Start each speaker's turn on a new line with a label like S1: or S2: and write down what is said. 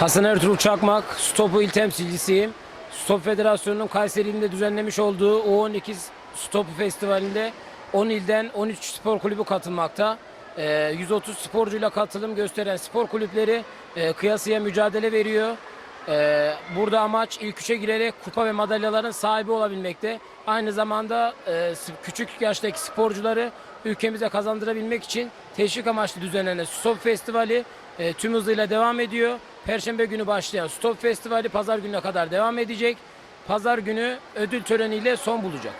S1: Hasan Ertuğrul Çakmak, Stopu il temsilcisiyim. Stop Federasyonu'nun Kayseri ilinde düzenlemiş olduğu U12 Stopu Festivali'nde 10 ilden 13 spor kulübü katılmakta. Ee, 130 sporcuyla katılım gösteren spor kulüpleri e, kıyasıya mücadele veriyor. Ee, burada amaç ilk üçe girerek kupa ve madalyaların sahibi olabilmekte. Aynı zamanda e, küçük yaştaki sporcuları ülkemize kazandırabilmek için teşvik amaçlı düzenlenen Stop Festivali e, tüm hızıyla devam ediyor. Perşembe günü başlayan Stop Festivali pazar gününe kadar devam edecek. Pazar günü ödül töreniyle son bulacak.